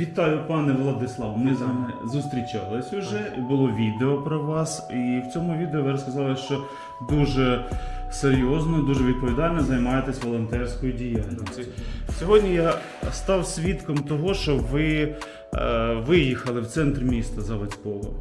Вітаю, пане Владислав. Ми з вами зустрічались уже. Було відео про вас. І в цьому відео ви розказали, що дуже серйозно, дуже відповідально займаєтесь волонтерською діяльністю. Сьогодні я став свідком того, що ви е, виїхали в центр міста Заводського.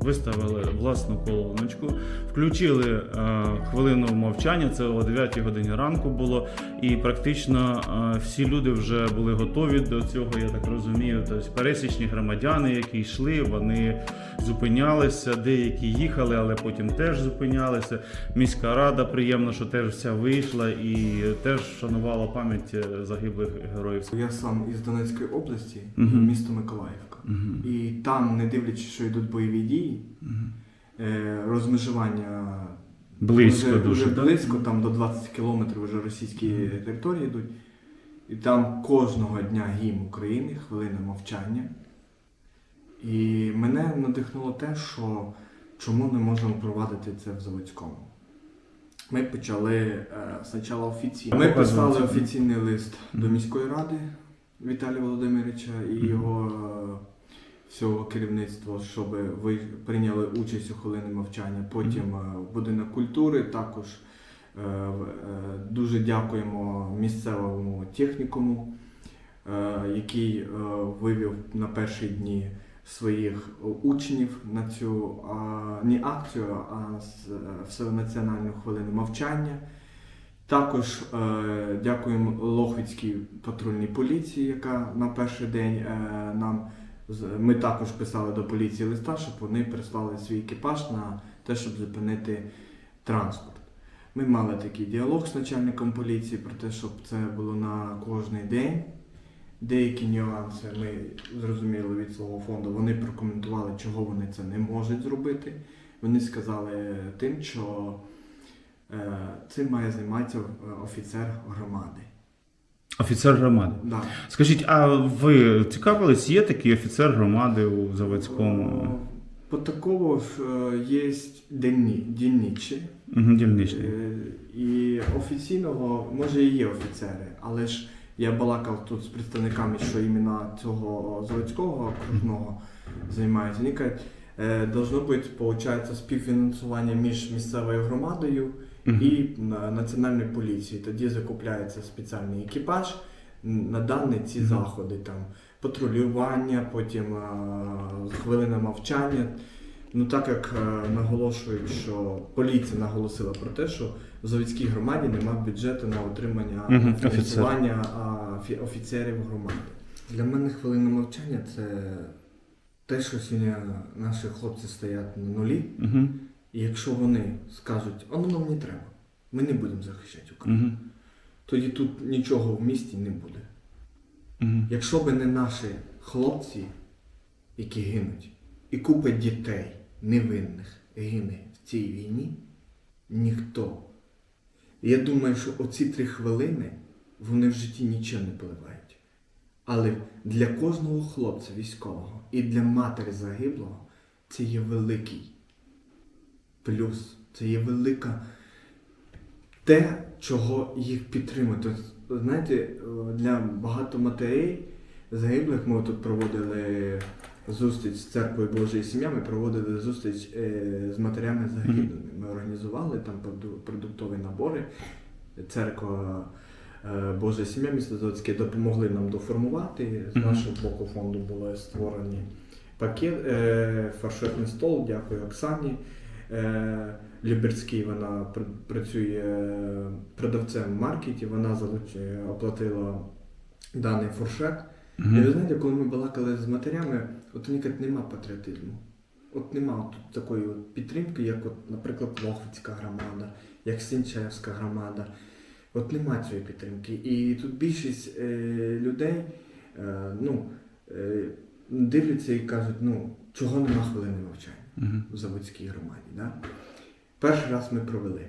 Виставили власну колоночку, включили е, хвилину мовчання. Це о 9 годині ранку було, і практично е, всі люди вже були готові до цього. Я так розумію. Тобто пересічні громадяни, які йшли, вони зупинялися. Деякі їхали, але потім теж зупинялися. Міська рада приємно, що теж вся вийшла і теж вшанувала пам'ять е, загиблих героїв. Я сам із Донецької області, Мгм. місто Миколаївка. Мгм. І там, не дивлячись, що йдуть бойові дії, Мгм. е, розмежування Близько вже, дуже. вже близько, там до 20 кілометрів вже російські території йдуть. І там кожного дня гімн України, хвилина мовчання. І мене надихнуло те, що чому не можемо провадити це в Заводському. Ми почали е, спочатку офіційно. Ми писали офіційний лист до міської ради Віталія Володимировича і його всього керівництва, щоб ви прийняли участь у хвилині мовчання. Потім е, в будинок культури також е, е, дуже дякуємо місцевому технікуму, який вивів на перші дні своїх учнів на цю не акцію, а всенаціональну хвилину мовчання. Також е, дякуємо Лохвицькій патрульній поліції, яка на перший день е, нам ми також писали до поліції листа, щоб вони прислали свій екіпаж на те, щоб зупинити транспорт. Ми мали такий діалог з начальником поліції про те, щоб це було на кожний день. Деякі нюанси ми зрозуміли від свого фонду. Вони прокоментували, чого вони це не можуть зробити. Вони сказали тим, що е, цим має займатися е, офіцер громади. Офіцер громади. Да. Скажіть, а ви цікавились, є такий офіцер громади у Заводському? По такого е, є денні, дільничі. Угу, дільничний. Е, І офіційного, може, і є офіцери, але ж я балакав тут з представниками, що іменно цього заводського окружного займаються. Вони кажуть, е, должно бути, виходить, співфінансування між місцевою громадою. І на- національною поліцією. Тоді закупляється спеціальний екіпаж на дані ці заходи, там патрулювання, потім хвилина мовчання. Ну так як е, наголошують, що поліція наголосила про те, що в Заводській громаді немає бюджету на отримання фінансування а, фі- офіцерів громади. Для мене хвилина мовчання це те, що сьогодні наші хлопці стоять на нулі, Угу. І якщо вони скажуть, а ну нам не треба, ми не будемо захищати Україну, Угу. тоді тут нічого в місті не буде. Угу. Якщо б не наші хлопці, які гинуть, і купа дітей невинних гине в цій війні, ніхто. І Я думаю, що оці три хвилини вони в житті нічого не впливають. Але для кожного хлопця військового і для матері загиблого це є великий плюс, це є велика те, чого їх підтримати. Тобто, Знаєте, е, для багато матерей загиблих ми тут проводили зустріч з церквою Божої сім'я, ми проводили зустріч е, з матерями загиблими. Ми організували там продуктові набори. Церква е, Божа сім'я місто Заводське допомогли нам доформувати. З нашого боку фонду були створені пакет, фаршетний стол. Дякую Оксані. Е, Люберський вона працює продавцем в маркеті, вона оплатила даний фуршет. І ви знаєте, коли ми балакали з матерями, от кажуть, нема патріотизму. От нема от тут такої от підтримки, як, от, наприклад, Лохвицька громада, як Сінчевська громада. От нема цієї підтримки. І тут більшість е, людей е, ну, е, дивляться і кажуть, ну, чого нема хвилини мовчання Угу. в Заводській громаді. Да? Перший раз ми провели.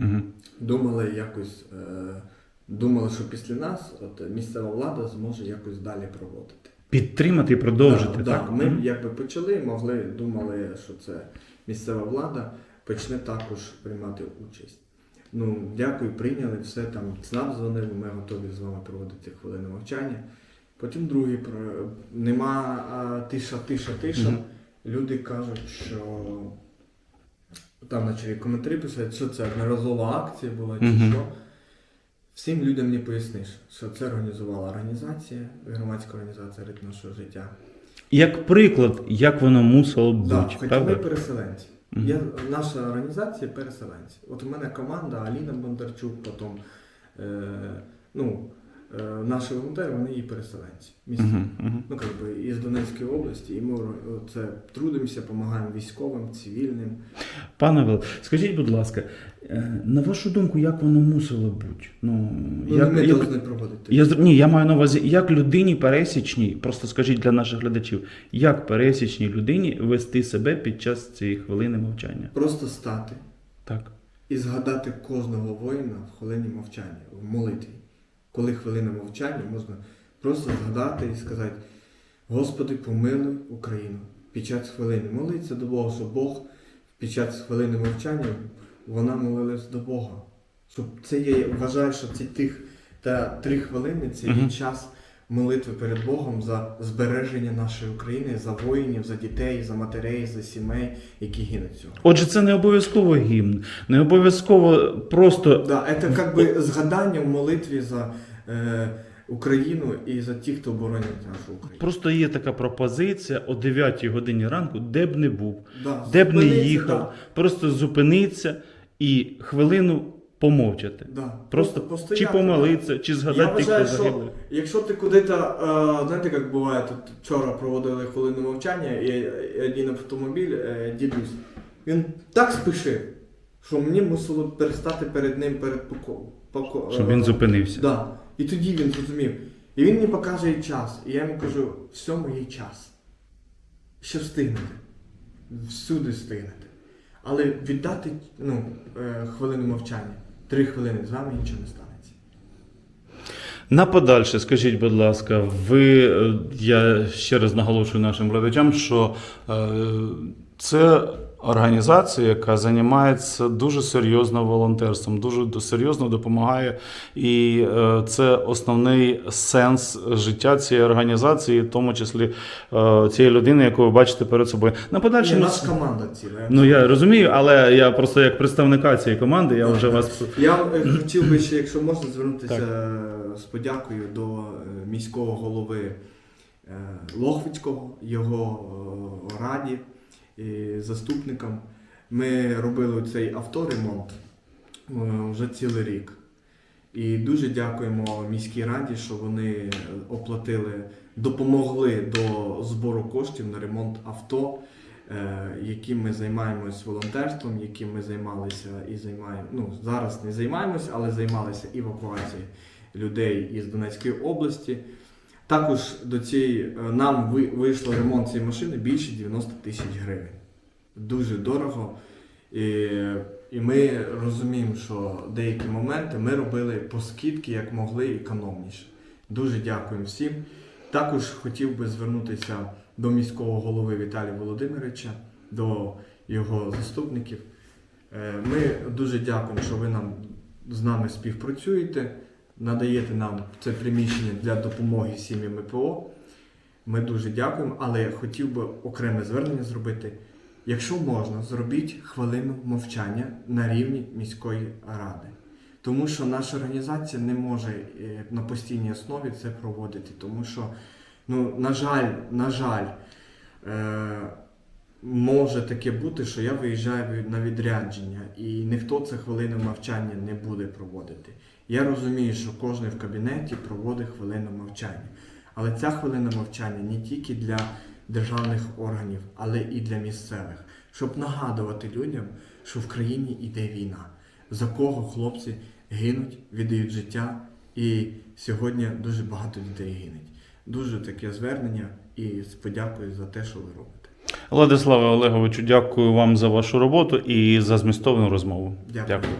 Угу. Думали якось, е, думали, що після нас от, місцева влада зможе якось далі проводити. Підтримати і продовжити, Да, так? да, Ми Мгм. якби почали, могли, думали, що це місцева влада почне також приймати участь. Ну, дякую, прийняли все там. ЦНАП дзвонив, ми готові з вами проводити хвилину мовчання. Потім другий про нема а, тиша, тиша, тиша. Мгм. Люди кажуть, що там почали коментарі писати, що це одноразова акція була чи Мгм. що. Всім людям не поясниш, що це організувала організація, громадська організація «Ритм нашого життя. Як приклад, як воно мусило бути, хоча правда? ми переселенці. Мгм. Я, наша організація переселенці. От у мене команда Аліна Бондарчук, потім е, ну, е, наші волонтери, вони і переселенці. Мгм, мгм. Ну, Донецької області, і ми це трудимося, допомагаємо військовим, цивільним. Пане Вел, скажіть, будь ласка, е, на вашу думку, як воно мусило бути? Ну, Ну, як, ми як- проводити. Я, ні, я маю на увазі, як людині пересічній, просто скажіть для наших глядачів, як пересічній людині вести себе під час цієї хвилини мовчання? Просто стати Так. і згадати кожного воїна в хвилині мовчання, в молитві. Коли хвилина мовчання, можна просто згадати і сказати: Господи, помилуй Україну. Під час хвилини молиться до Бога, щоб Бог під час хвилини мовчання вона молилась до Бога. Щоб це є, я вважаю, що ці тих та три хвилини це є час молитви перед Богом за збереження нашої України, за воїнів, за дітей, за матерей, за сімей, які гинуть цього. Отже, це не обов'язково гімн, не обов'язково просто Да, как бы згадання в молитві за е, Україну і за тих, хто боронить нашу Україну. просто є така пропозиція о 9 годині ранку, де б не був, Да, де б не їхав, просто зупинитися і хвилину помовчати. Да, да. Просто чи помолитися, чи згадати тих, хто що якщо ти куди-то, е, знаєте, як буває, тут вчора проводили хвилину мовчання, і один автомобіль е, дідусь, він так спішив, що мені мусило перестати перед ним перед поко, Щоб е, він зупинився. Да. І тоді він зрозумів. І він мені покаже час. І я йому кажу, всьому є час. Ще встигнете. Всюди встигнете. Але віддати ну, е, хвилину мовчання, три хвилини, з вами нічого не станеться. На подальше, скажіть, будь ласка, ви, е, я ще раз наголошую нашим глядачам, що е, це організація, яка займається дуже серйозно волонтерством, дуже серйозно допомагає. І е, це основний сенс життя цієї організації, в тому числі е, цієї людини, яку ви бачите перед собою. На подальше наша команда ціла. Ну я розумію, але я просто як представника цієї команди, я вже вас. Я е, хотів би ще, якщо можна, звернутися е, з подякою до міського голови Лохвицького, його раді і заступникам. Ми робили цей авторемонт е, вже цілий рік. І дуже дякуємо міській раді, що вони оплатили, допомогли до збору коштів на ремонт авто, е, яким ми займаємось волонтерством, яким ми займалися і займаємо. Ну зараз не займаємось, але займалися евакуацією людей із Донецької області. Також до цієї е, нам вийшло ремонт цієї машини більше 90 тисяч гривень. Дуже дорого. І, і ми розуміємо, що деякі моменти ми робили по скидки, як могли, економніше. Дуже дякуємо всім. Також хотів би звернутися до міського голови Віталія Володимировича, до його заступників. Е, Ми дуже дякуємо, що ви нам з нами співпрацюєте, надаєте нам це приміщення для допомоги сім'ям МПО. Ми дуже дякуємо, але я хотів би окреме звернення зробити. Якщо можна, зробіть хвилину мовчання на рівні міської ради. Тому що наша організація не може е, на постійній основі це проводити. Тому що, ну, на жаль, на жаль, е, може таке бути, що я виїжджаю на відрядження, і ніхто це хвилину мовчання не буде проводити. Я розумію, що кожен в кабінеті проводить хвилину мовчання. Але ця хвилина мовчання не тільки для державних органів, але і для місцевих, щоб нагадувати людям, що в країні йде війна, за кого хлопці гинуть, віддають життя, і сьогодні дуже багато дітей гинуть. Дуже таке звернення і з подякою за те, що ви робите. Владиславе Олеговичу, дякую вам за вашу роботу і за змістовну розмову. Дякую. дякую.